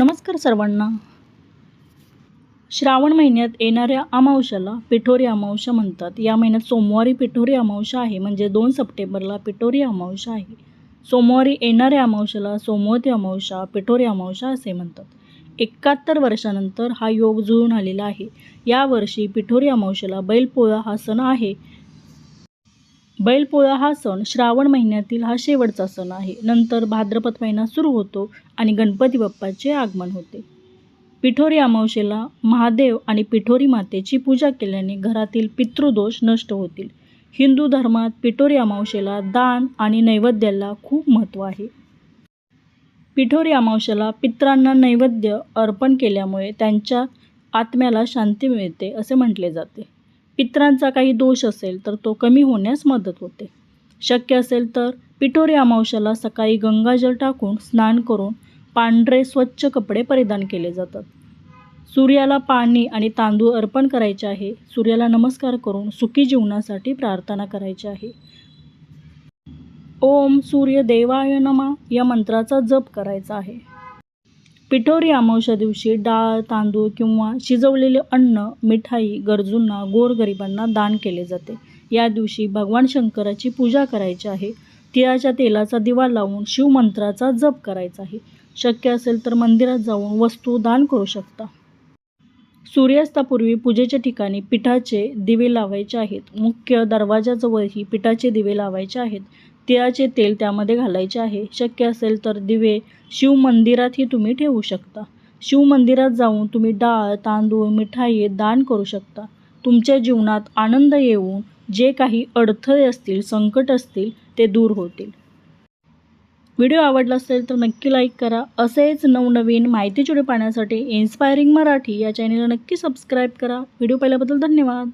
नमस्कार सर्वांना. श्रावण महिन्यात येणाऱ्या अमावश्याला पिठोरी अमावस्या म्हणतात. या महिन्यात सोमवारी पिठोरी अमावस्या आहे म्हणजे दोन सप्टेंबरला पिठोरी अमावस्या आहे. सोमवारी येणाऱ्या अमावश्याला सोमवती अमावस्या पिठोरी अमावस्या असे म्हणतात. एकाहत्तर वर्षानंतर हा योग जुळून आलेला आहे. यावर्षी पिठोरी अमावश्याला बैलपोळा हा सण आहे. बैलपोळा हा सण श्रावण महिन्यातील हा शेवटचा सण आहे. नंतर भाद्रपद महिना सुरू होतो आणि गणपती बाप्पाचे आगमन होते. पिठोरी अमावशेला महादेव आणि पिठोरी मातेची पूजा केल्याने घरातील पितृदोष नष्ट होतील. हिंदू धर्मात पिठोरी अमावशेला दान आणि नैवेद्याला खूप महत्त्व आहे. पिठोरी अमावशेला पित्रांना नैवेद्य अर्पण केल्यामुळे त्यांच्या आत्म्याला शांती मिळते असे म्हटले जाते. पित्रांचा काही दोष असेल तर तो कमी होण्यास मदत होते. शक्य असेल तर पिठोरी अमावश्याला सकाळी गंगाजल टाकून स्नान करून पांढरे स्वच्छ कपडे परिधान केले जातात. सूर्याला पाणी आणि तांदूळ अर्पण करायचे आहे. सूर्याला नमस्कार करून सुखी जीवनासाठी प्रार्थना करायची आहे. ओम सूर्य देवाय नमा या मंत्राचा जप करायचा आहे. पिठोरी अमावस्या दिवशी डाळ तांदूळ किंवा शिजवलेले अन्न मिठाई गरजूंना गोरगरिबांना दान केले जाते. या दिवशी भगवान शंकराची पूजा करायची आहे. तिळाच्या तेलाचा दिवा लावून शिवमंत्राचा जप करायचा आहे. शक्य असेल तर मंदिरात जाऊन वस्तू दान करू शकता. सूर्यास्तापूर्वी पूजेच्या ठिकाणी पिठाचे दिवे लावायचे आहेत. मुख्य दरवाजाजवळही पिठाचे दिवे लावायचे आहेत. तिळाचे तेल त्यामध्ये घालायचे आहे. शक्य असेल तर दिवे शिवमंदिरातही तुम्ही ठेवू शकता. शिवमंदिरात जाऊन तुम्ही डाळ तांदूळ मिठाई दान करू शकता. तुमच्या जीवनात आनंद येऊन जे काही अडथळे असतील संकट असतील ते दूर होतील. व्हिडिओ आवडला असेल तर नक्की लाईक करा. असेच नवनवीन माहिती व्हिडिओ पाहण्यासाठी इन्स्पायरिंग मराठी या चॅनलला नक्की सबस्क्राईब करा. व्हिडिओ पाहिल्याबद्दल धन्यवाद.